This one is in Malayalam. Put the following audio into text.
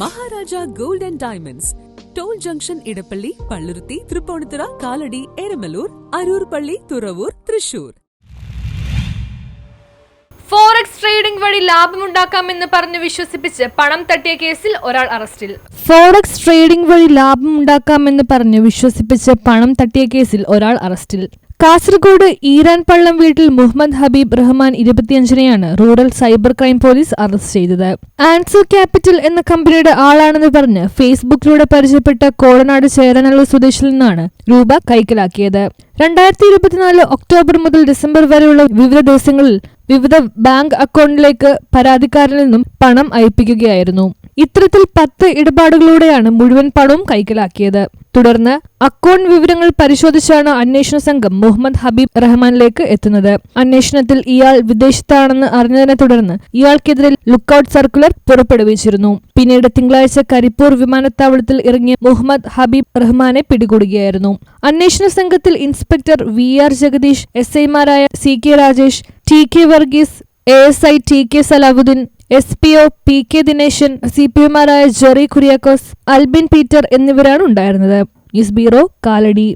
Maharaja gold and diamonds. Toll junction Edappally Palluruthy Tripunithura Kalady Eramalloor Aroor പള്ളി തുറവൂർ തൃശൂർ. ഫോറക്സ് ട്രേഡിംഗ് വഴി ലാഭമുണ്ടാക്കാമെന്ന് പറഞ്ഞ് വിശ്വസിപ്പിച്ച് പണം തട്ടിയ കേസിൽ ഒരാൾ അറസ്റ്റിൽ. ഫോറക്സ് ട്രേഡിംഗ് വഴി ലാഭമുണ്ടാക്കാമെന്ന് പറഞ്ഞ് വിശ്വസിപ്പിച്ച് പണം തട്ടിയ കേസിൽ ഒരാൾ അറസ്റ്റിൽ. കാസർഗോഡ് ഈരാൻ പള്ളം വീട്ടിൽ Muhammad Habib Rahman ഇരുപത്തിയഞ്ചിനെയാണ് rural cyber crime police arrest ചെയ്തത്. ആൻസോ ക്യാപിറ്റൽ എന്ന കമ്പനിയുടെ ആളാണെന്ന് പറഞ്ഞ് ഫേസ്ബുക്കിലൂടെ പരിചയപ്പെട്ട കോടനാട് ചേരനല്ലൂർ സ്വദേശിൽ നിന്നാണ് രൂപ കൈക്കലാക്കിയത്. രണ്ടായിരത്തി ഇരുപത്തിനാല് ഒക്ടോബർ മുതൽ ഡിസംബർ വരെയുള്ള വിവിധ ദിവസങ്ങളിൽ വിവിധ ബാങ്ക് അക്കൗണ്ടിലേക്ക് പരാതിക്കാരിൽ നിന്നും പണം അയപ്പിക്കുകയായിരുന്നു. ഇത്തരത്തിൽ പത്ത് ഇടപാടുകളോടെയാണ് മുഴുവൻ പണവും കൈക്കലാക്കിയത്. തുടർന്ന് അക്കൗണ്ട് വിവരങ്ങൾ പരിശോധിച്ചാണ് അന്വേഷണ സംഘം മുഹമ്മദ് ഹബീബ് റഹ്മാനിലേക്ക് എത്തുന്നത്. അന്വേഷണത്തിൽ ഇയാൾ വിദേശത്താണെന്ന് അറിഞ്ഞതിനെ തുടർന്ന് ഇയാൾക്കെതിരെ ലുക്കൌട്ട് സർക്കുലർ പുറപ്പെടുവിച്ചിരുന്നു. പിന്നീട് തിങ്കളാഴ്ച കരിപ്പൂർ വിമാനത്താവളത്തിൽ ഇറങ്ങിയ മുഹമ്മദ് ഹബീബ് റഹ്മാനെ പിടികൂടുകയായിരുന്നു. അന്വേഷണ സംഘത്തിൽ inspector V R Jagadish S ഐമാരായ C K Rajesh T K Varghese A S I T K Salahuddin S P O P K Dineshan C P എമാരായ Jerry Kuriakose Albin Peter എന്നിവരാണ് ഉണ്ടായിരുന്നത്. News bureau Kalady.